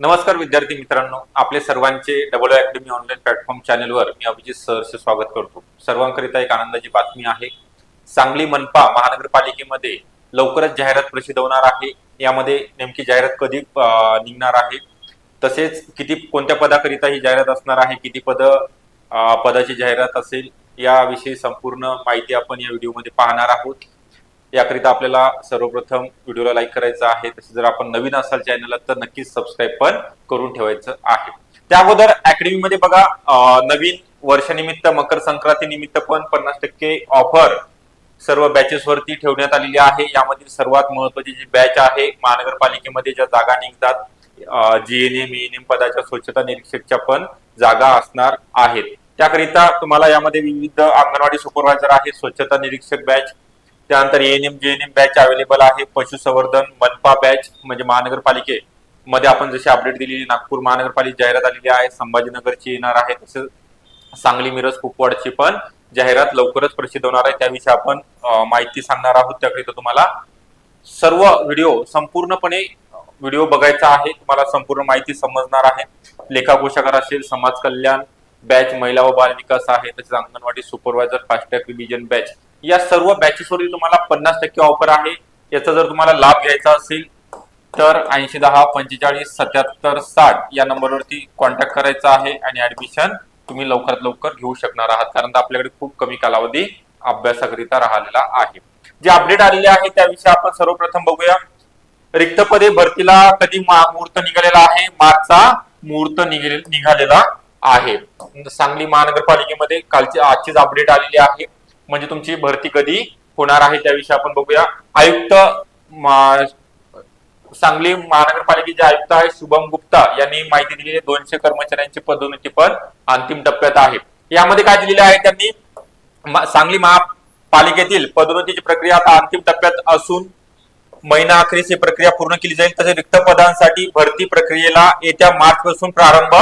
नमस्कार विद्यार्थी मित्रांनो. आपले सर्वांचे डबल अकॅडमी ऑनलाईन प्लॅटफॉर्म चॅनलवर मी अभिजित सहर्ष स्वागत करतो. सर्वांकरिता एक आनंदाची बातमी आहे. सांगली मनपा महानगरपालिकेमध्ये लवकरच जाहिरात प्रसिद्ध होणार आहे. यामध्ये नेमकी जाहिरात कधी निघणार आहे? तसेच किती कोणत्या पदाकरिता ही जाहिरात असणार आहे? किती पद पदाची जाहिरात असेल? याविषयी संपूर्ण माहिती आपण या व्हिडिओमध्ये पाहणार आहोत. याकरिता आपल्याला सर्वप्रथम व्हिडिओला लाईक करायचं आहे. तसेच जर आपण नवीन असाल चॅनलला तर नक्कीच सबस्क्राईब पण करून ठेवायचं आहे. त्या अगोदर अकॅडमी मध्ये बघा नवीन वर्षानिमित्त मकर संक्रांती निमित्त पण पन्नास टक्के ऑफर सर्व बॅचेस वरती ठेवण्यात आलेली आहे. यामधील सर्वात महत्वाची जी बॅच आहे महानगरपालिकेमध्ये ज्या जागा निघतात जीएनएम एएनएम पदाच्या स्वच्छता निरीक्षकच्या पण जागा असणार आहेत. त्याकरिता तुम्हाला यामध्ये विविध अंगणवाडी सुपरवायझर आहे स्वच्छता निरीक्षक बॅच त्यानंतर एएनएम जेएनएम बॅच अवेलेबल आहे. पशुसंवर्धन मनपा बॅच म्हणजे महानगरपालिके मध्ये आपण जशी अपडेट दिलेली नागपूर महानगरपालिका जाहिरात आलेली आहे. संभाजीनगरची येणार आहे. तसेच सांगली मिरज कुपवाडची पण जाहिरात लवकरच प्रसिद्ध होणार आहे. त्याविषयी आपण माहिती सांगणार आहोत. त्याकरिता तुम्हाला सर्व व्हिडिओ संपूर्णपणे व्हिडिओ बघायचा आहे. तुम्हाला संपूर्ण माहिती समजणार आहे. लेखा पोषाकार असेल समाज कल्याण बॅच महिला व बाल विकास आहे. तसेच anganwadi supervisor fast track revision batch या सर्व बॅचेसवरती तुम्हाला पन्नास टक्के ऑफर आहे. याचा जर तुम्हाला लाभ घ्यायचा असेल तर ऐंशी दहा पंचेचाळीस सत्याहत्तर साठ या नंबरवरती कॉन्टॅक्ट करायचा आहे आणि ऍडमिशन तुम्ही लवकरात लवकर घेऊ शकणार आहात. कारण आपल्याकडे खूप कमी कालावधी अभ्यासाकरिता राहिलेला आहे. जे अपडेट आलेले आहे त्याविषयी आपण सर्वप्रथम बघूया. रिक्त पदे भरतीला कधी मुहूर्त निघालेला आहे? मार्चचा मुहूर्त निघालेला आहे. सांगली महानगरपालिकेमध्ये कालची आजचीच अपडेट आलेली आहे. म्हणजे तुमची भरती कधी होणार आहे त्याविषयी आपण बघूया. आयुक्त सांगली महानगरपालिकेचे आयुक्त आहे शुभम गुप्ता. यांनी माहिती दिलेली आहे दोनशे कर्मचाऱ्यांची पदोन्नती पण अंतिम टप्प्यात आहे. यामध्ये काय दिलेले आहे त्यांनी? सांगली महापालिकेतील पदोन्नतीची प्रक्रिया आता अंतिम टप्प्यात असून महिना अखेरीस ही प्रक्रिया पूर्ण केली जाईल. तसेच रिक्त पदांसाठी भरती प्रक्रियेला येत्या मार्च पासून प्रारंभ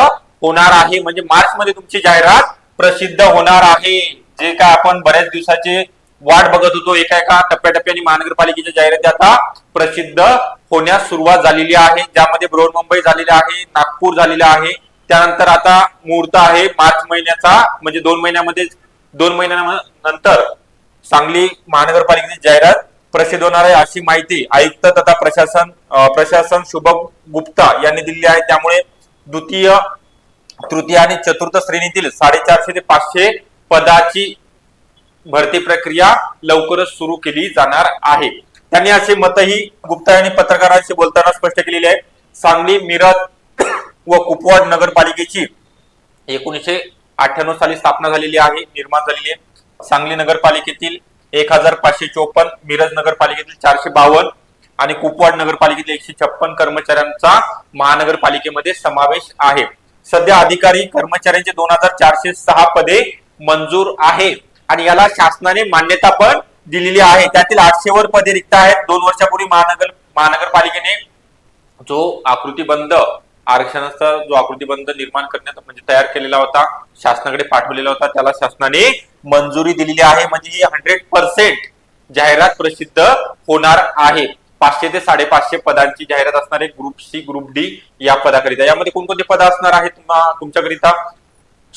होणार आहे. म्हणजे मार्च मध्ये तुमची जाहिरात प्रसिद्ध होणार आहे. जे काय आपण बऱ्याच दिवसाचे वाट बघत होतो एका एका टप्प्याटप्प्याने महानगरपालिकेच्या जाहिराती आता प्रसिद्ध होण्यास सुरुवात झालेली आहे. ज्यामध्ये बृहन्मुंबई झालेली आहे नागपूर झालेलं आहे. त्यानंतर आता मुहूर्त आहे मार्च महिन्याचा म्हणजे दोन महिन्यामध्ये दोन महिन्यानंतर सांगली महानगरपालिकेची जाहिरात प्रसिद्ध होणार आहे अशी माहिती आयुक्त तथा प्रशासन प्रशासन शुभम गुप्ता यांनी दिली आहे. त्यामुळे द्वितीय तृतीय आणि चतुर्थ श्रेणीतील साडेचारशे ते पाचशे पदाची भरती प्रक्रिया लवकरच सुरू केली जाणार आहे. त्यांनी असे मतही गुप्ता यांनी पत्रकारांशी बोलताना स्पष्ट केलेले आहे. सांगली मिरज व कुपवाड नगरपालिकेची एकोणीशे अठ्ठ्याण्णव साली स्थापना झालेली आहे निर्माण झालेली आहे. सांगली नगरपालिकेतील एक हजार पाचशे चोपन्न मिरज नगरपालिकेतील चारशे बावन्न आणि कुपवाड नगरपालिकेतील एकशे छप्पन कर्मचाऱ्यांचा महानगरपालिकेमध्ये समावेश आहे. सध्या अधिकारी कर्मचाऱ्यांचे दोन हजार चारशे सहा पदे मंजूर आहे. आणि याला शासनाने मान्यता पण दिलेली आहे. त्यातील आठशे वर पदे रिक्त आहेत. दोन वर्षापूर्वी महानगर महानगरपालिकेने जो आकृतीबंध आरक्षणाचा जो आकृतीबंध निर्माण करण्यात म्हणजे तयार केलेला होता शासनाकडे पाठवलेला होता त्याला शासनाने मंजुरी दिलेली आहे. म्हणजे ही हंड्रेड पर्सेंट जाहिरात प्रसिद्ध होणार आहे. पाचशे ते साडेपाचशे पदांची जाहिरात असणार आहे ग्रुप सी ग्रुप डी या पदाकरिता. यामध्ये कोणकोणते पद असणार आहेत? तुमच्याकरिता?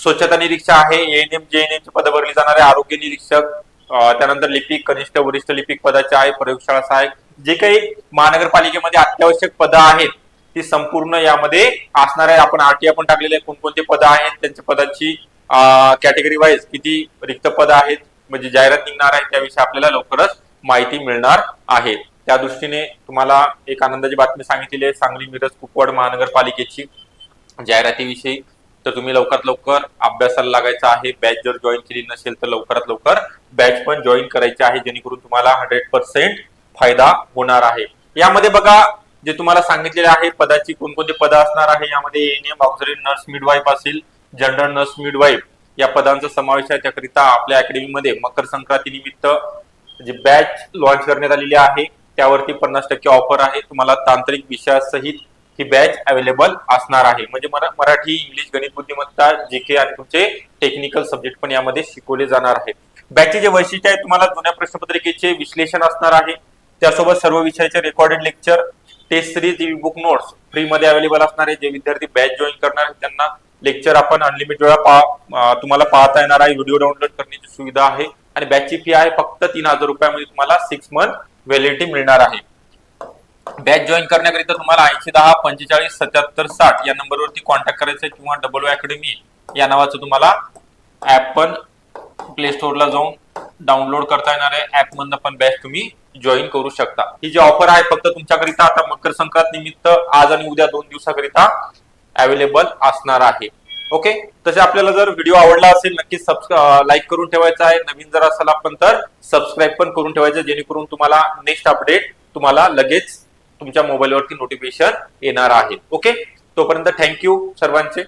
स्वच्छता निरीक्षक आहे एएनएम जेएनएम ची पदं भरली जाणार आहे आरोग्य निरीक्षक त्यानंतर लिपिक कनिष्ठ वरिष्ठ लिपिक पदाचे आहे प्रयोगशाळा सहाय्यक. जे काही महानगरपालिकेमध्ये अत्यावश्यक पदं आहेत ती संपूर्ण यामध्ये असणार आहे. आपण आरटीआय पण टाकलेले आहे कोणकोणते पदं आहेत त्यांच्या पदाची कॅटेगरी वाईज किती रिक्त पदं आहेत म्हणजे जाहिरात निघणार आहे त्याविषयी आपल्याला लवकरच माहिती मिळणार आहे. त्या दृष्टीने तुम्हाला एक आनंदाची बातमी सांगितलेली आहे. सांगली मिरज कुपवाड महानगरपालिकेची जाहिरातीविषयी. तर तुम्ही लवकरात लवकर अभ्यासाला लागायचं आहे. बॅच जर जॉईन केली नसेल तर लवकरात लवकर बॅच पण जॉईन करायची आहे. जेणेकरून तुम्हाला हंड्रेड पर्सेंट फायदा होणार आहे. यामध्ये बघा जे तुम्हाला सांगितलेले आहे पदाची कोणकोणती पदं असणार आहे यामध्ये एएनएम ऑक्झरी नर्स मिडवाईफ असेल जनरल नर्स मिडवाईफ या पदांचा समावेश आहे. त्याकरिता आपल्या अकॅडमीमध्ये मकर संक्रांती निमित्त जी बॅच लॉन्च करण्यात आलेली आहे त्यावरती पन्नास टक्के ऑफर आहे. तुम्हाला तांत्रिक विषयासहित ही बॅच अवेलेबल असणार आहे. म्हणजे मरा- मराठी इंग्लिश गणित बुद्धिमत्ता जीके आणि तुमचे टेक्निकल सब्जेक्ट पण यामध्ये शिकवले जाणार आहे बॅचचे जे वैशिष्ट्य आहे तुम्हाला जुन्या प्रश्नपत्रिकेचे विश्लेषण असणार आहे. त्यासोबत सर्व विषयाचे recorded lecture test series book notes free मध्ये अवेलेबल असणार आहे. जे विद्यार्थी बॅच जॉईन करणार आहेत त्यांना लेक्चर आपण अनलिमिटेड वेळा तुम्हाला पाहता येणार आहे. व्हिडिओ डाउनलोड करण्याची सुविधा आहे. आणि बॅचची फी आहे फक्त तीन हजार रुपयामध्ये तुम्हाला सिक्स मंथ व्हॅलिडिटी मिळणार आहे. बॅच जॉईन करण्याकरिता तुम्हाला ऐंशी दहा पंचेचाळीस सत्याहत्तर साठ या नंबरवरती कॉन्टॅक्ट करायचं आहे किंवा डबल अकॅडमी या नावाचं तुम्हाला ऍप पण प्ले स्टोअरला जाऊन डाउनलोड करता येणार आहे. ऍप मधनं पण बॅच तुम्ही जॉईन करू शकता. ही जी ऑफर आहे फक्त तुमच्याकरिता आता मकर संक्रांत निमित्त आज आणि उद्या दोन दिवसाकरिता अवेलेबल असणार आहे. ओके तसे आपल्याला जर व्हिडिओ आवडला असेल नक्कीच लाईक करून ठेवायचा आहे. नवीन जर असाल आपण तर सबस्क्राईब पण करून ठेवायचं जेणेकरून तुम्हाला नेक्स्ट अपडेट तुम्हाला लगेच तुमच्या मोबाईलवरती नोटिफिकेशन येणार आहे. ओके तोपर्यंत थँक्यू सर्वांचे.